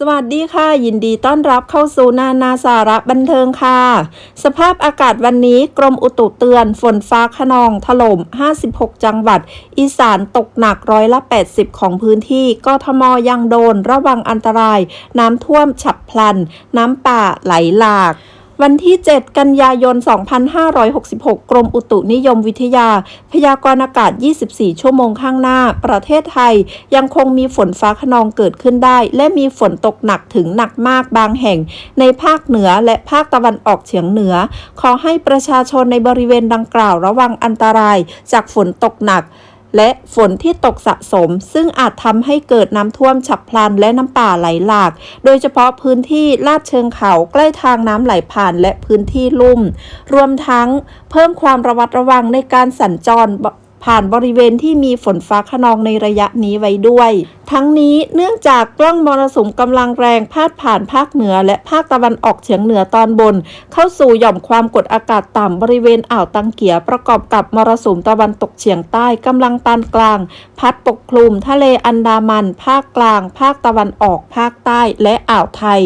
สวัสดีค่ะ ยินดีต้อนรับเข้าสู่นานาสาระบันเทิงค่ะ สภาพอากาศวันนี้กรมอุตุเตือน ฝนฟ้าขนองถล่ม 56 จังหวัด อีสานตกหนักร้อยละ 80 ของพื้นที่กทมยังโดนระวังอันตราย น้ำท่วมฉับพลัน น้ำป่าไหลหลาก วันที่ 7 กันยายน 2566 กรมอุตุนิยมวิทยา พยากรณ์อากาศ 24 ชั่วโมงข้างหน้า ประเทศไทยยังคงมีฝนฟ้าขนองเกิดขึ้นได้ และมีฝนตกหนักถึงหนักมากบางแห่ง ในภาคเหนือและภาคตะวันออกเฉียงเหนือ ขอให้ประชาชนในบริเวณดังกล่าวระวังอันตรายจากฝนตกหนัก และฝนที่ตกสะสม ซึ่งอาจทำให้เกิดน้ำท่วมฉับพลันและน้ำป่าไหลหลาก โดยเฉพาะพื้นที่ลาดเชิงเขาใกล้ทางน้ำไหลผ่านและพื้นที่ลุ่ม รวมทั้งเพิ่มความระวัดระวังในการสัญจร ผ่านบริเวณที่มีฝนฟ้าขนองในระยะนี้ไว้ด้วย ทั้งนี้เนื่องจากกล้องมรสุมกำลังแรงพาดผ่านภาคเหนือ และภาคตะวันออกเฉียงเหนือตอนบน เข้าสู่หย่อมความกดอากาศต่ำบริเวณอ่าวตังเกียประกอบกับมรสุมตะวันตกเฉียงใต้กำลังปานกลาง พัดปกคลุมทะเลอันดามัน ภาคกลาง ภาคตะวันออก ภาคใต้และอ่าวไทย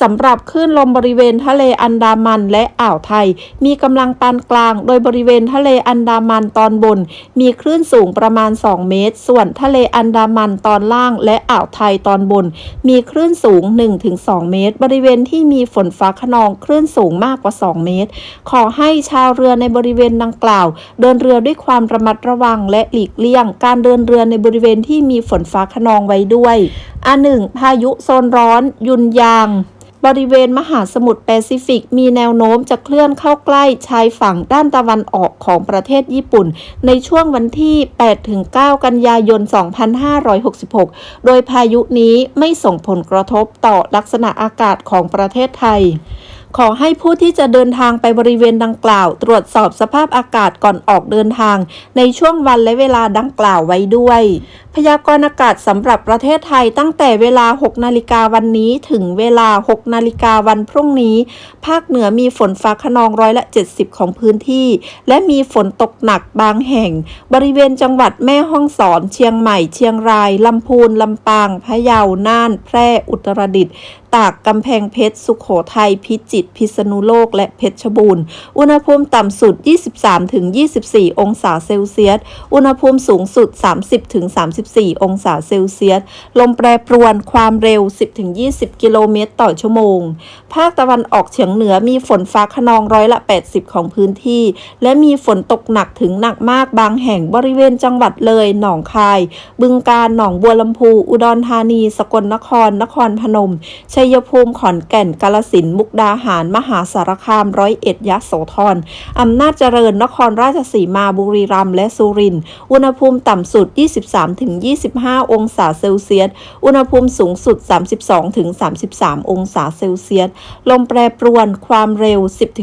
สำหรับคลื่นลมบริเวณทะเลอันดามันและอ่าวไทย มีกำลังปานกลาง โดยบริเวณทะเลอันดามันตอนบนมีคลื่นสูงประมาณ 2 เมตร ส่วนทะเลอันดามันตอนล่างและอ่าวไทยตอนบน มีคลื่นสูง 1-2 เมตร บริเวณที่มีฝนฟ้าขนองคลื่นสูงมากกว่า 2 เมตร ขอให้ชาวเรือในบริเวณดังกล่าว เดินเรือด้วยความระมัดระวังและหลีกเลี่ยง การเดินเรือในบริเวณที่มีฝนฟ้าขนองไว้ด้วยอันหนึ่งพายุโซนร้อน ยุนยาง บริเวณมหาสมุทรแปซิฟิก มีแนวโน้มจะเคลื่อนเข้าใกล้ชายฝั่งด้านตะวันออกของประเทศญี่ปุ่น ในช่วงวันที่ 8-9 กันยายน 2566 โดยพายุนี้ไม่ส่งผลกระทบต่อลักษณะอากาศของประเทศไทย ขอให้ผู้ที่จะเดินทางไปบริเวณดังกล่าว ตรวจสอบสภาพอากาศก่อนออกเดินทาง ในช่วงวันและเวลาดังกล่าวไว้ด้วย พยากรณ์อากาศสำหรับประเทศไทยตั้งแต่เวลา 6 นาฬิกาวันนี้ถึงเวลา 6 นาฬิกาวันพรุ่งนี้ ภาคเหนือมีฝนฟ้าขนองร้อยละ 70 ของพื้นที่ และมีฝนตกหนักบางแห่ง บริเวณจังหวัดแม่ฮ่องสอน เชียงใหม่ เชียงราย ลำพูน ลำปาง พะเยา น่าน แพร่ อุตรดิตถ์ตากกำแพงเพชร สุขโขทัย พิจิตร พิษณุโลก และเพชรบูรณ์ อุณหภูมิต่ำสุด 23-24 องศาเซลเซียส อุณหภูมิสูงสุด 30-34 องศาเซลเซียส ลมแปรปรวน ความเร็ว 10-20 กิโลเมตรต่อชั่วโมง ภาคตะวันออกเฉียงเหนือมีฝนฟ้าขนองร้อยละ 80 ของพื้นที่ และมีฝนตกหนักถึงหนักมากบางแห่งบริเวณจังหวัดเลย หนองคาย บึงกาฬ หนองบัวลำพู อุดรธานี สกลนคร นครพนมชัยยภูมิขอนแก่นกาลสินมุกดาหาร มหาสารคามร้อยเอ็ดยโสธรอำนาจเจริญนครราชสีมาบุรีรัมย์และสุรินทร์อุณหภูมิต่ำสุด 23-25 องศาเซลเซียส อุณหภูมิสูงสุด 32-33 องศาเซลเซียส ลมแปรปรวนความเร็ว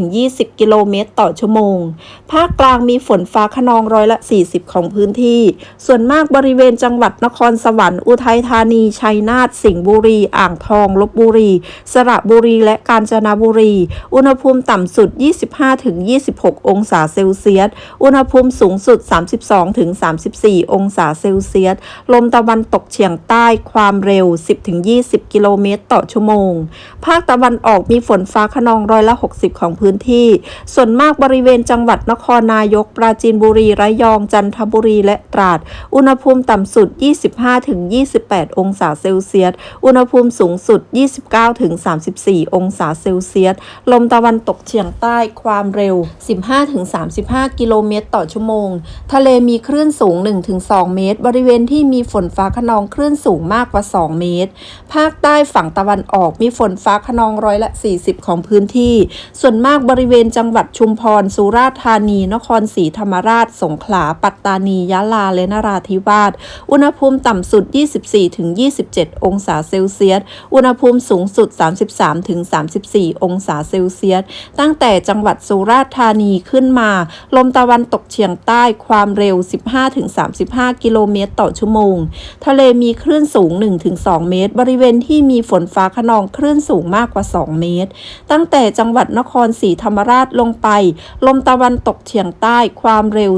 10-20 กิโลเมตรต่อชั่วโมง ภาคกลางมีฝนฟ้าขนองร้อยละ 40 ของพื้นที่ ส่วนมากบริเวณจังหวัดนครสวรรค์อุทัยธานี ชัยนาท สิงห์บุรี อ่างทอง ลบบุรี สระบุรี และกาญจนบุรี อุณหภูมิต่ำสุด 25-26 องศาเซลเซียส อุณหภูมิสูงสุด 32-34 องศาเซลเซียส ลมตะวันตกเฉียงใต้ความเร็ว 10-20 กิโลเมตรต่อชั่วโมง ภาคตะวันออกมีฝนฟ้าขนองร้อยละ 60 ของพื้นที่ ส่วนมากบริเวณจังหวัดนครนายก ปราจีนบุรี ระยอง จันทบุรี และตราด อุณหภูมิต่ำสุด 25-28 องศาเซลเซียส อุณหภูมิสูงสุด29-34องศาเซลเซียส ลมตะวันตกเฉียงใต้ความเร็ว 15-35กิโลเมตรต่อชั่วโมง ทะเลมีคลื่นสูง 1-2 เมตร บริเวณที่มีฝนฟ้าขนองคลื่นสูงมากกว่า 2 เมตร ภาคใต้ฝั่งตะวันออกมีฝนฟ้าขนองร้อยละ 40 ของพื้นที่ ส่วนมากบริเวณจังหวัดชุมพร สุราษฎร์ธานี นครศรีธรรมราช สงขลา ปัตตานี ยะลา และนราธิวาส อุณหภูมิต่ำสุด 24-27 องศาเซลเซียส อุณหภูมิสูงสุด 33-34 องศาเซลเซียส ตั้งแต่จังหวัดสุราษฎร์ธานีขึ้นมา ลมตะวันตกเฉียงใต้ความเร็ว 15-35 กิโลเมตรต่อชั่วโมง ทะเลมีคลื่นสูง 1-2 เมตร บริเวณที่มีฝนฟ้าขนองคลื่นสูงมากกว่า 2 เมตร ตั้งแต่จังหวัดนครศรีธรรมราชลงไป ลมตะวันตกเฉียงใต้ความเร็ว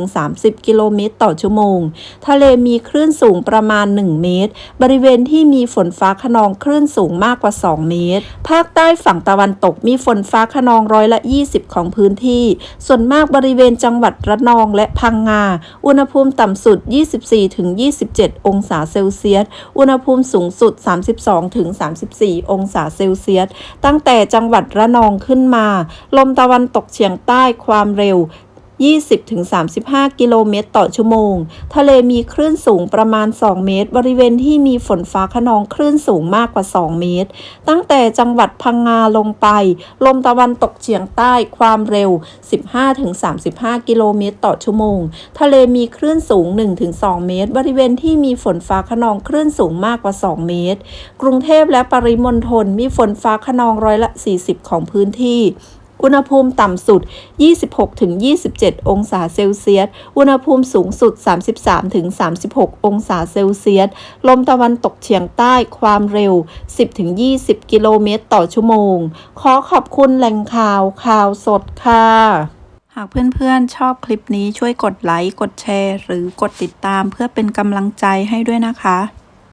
15-30 กิโลเมตรต่อชั่วโมง ทะเลมีคลื่นสูงประมาณ 1 เมตร บริเวณที่มีฝนฟ้าขนองคลื่นสูงมากกว่า 2 เมตร ภาคใต้ฝั่งตะวันตกมีฝนฟ้าขนองร้อยละ 20 ของพื้นที่ ส่วนมากบริเวณจังหวัดระนองและพังงา อุณหภูมิต่ำสุด 24-27 องศาเซลเซียส อุณหภูมิสูงสุด 32-34 องศาเซลเซียส ตั้งแต่จังหวัดระนองขึ้นมา ลมตะวันตกเฉียงใต้ความเร็ว 20-35 กิโลเมตรต่อชั่วโมง ทะเลมีคลื่นสูงประมาณ 2 เมตร บริเวณที่มีฝนฟ้าขนองคลื่นสูงมากกว่า 2 เมตร ตั้งแต่จังหวัดพังงาลงไป ลมตะวันตกเฉียงใต้ความเร็ว 15-35 กิโลเมตรต่อชั่วโมง ทะเลมีคลื่นสูง 1-2 เมตร บริเวณที่มีฝนฟ้าขนองคลื่นสูงมากกว่า 2 เมตร กรุงเทพและปริมณฑลมีฝนฟ้าขนองร้อยละ 40 ของพื้นที่ อุณหภูมิต่ำสุด 26-27 องศาเซลเซียส อุณหภูมิสูงสุด 33-36 องศาเซลเซียส ลมตะวันตกเฉียงใต้ความเร็ว 10-20 กิโลเมตรต่อชั่วโมง ขอขอบคุณแหล่งข่าวข่าวสดค่ะ หากเพื่อนๆชอบคลิปนี้ช่วยกดไลค์ กดแชร์ หรือกดติดตามเพื่อเป็นกำลังใจให้ด้วยนะคะ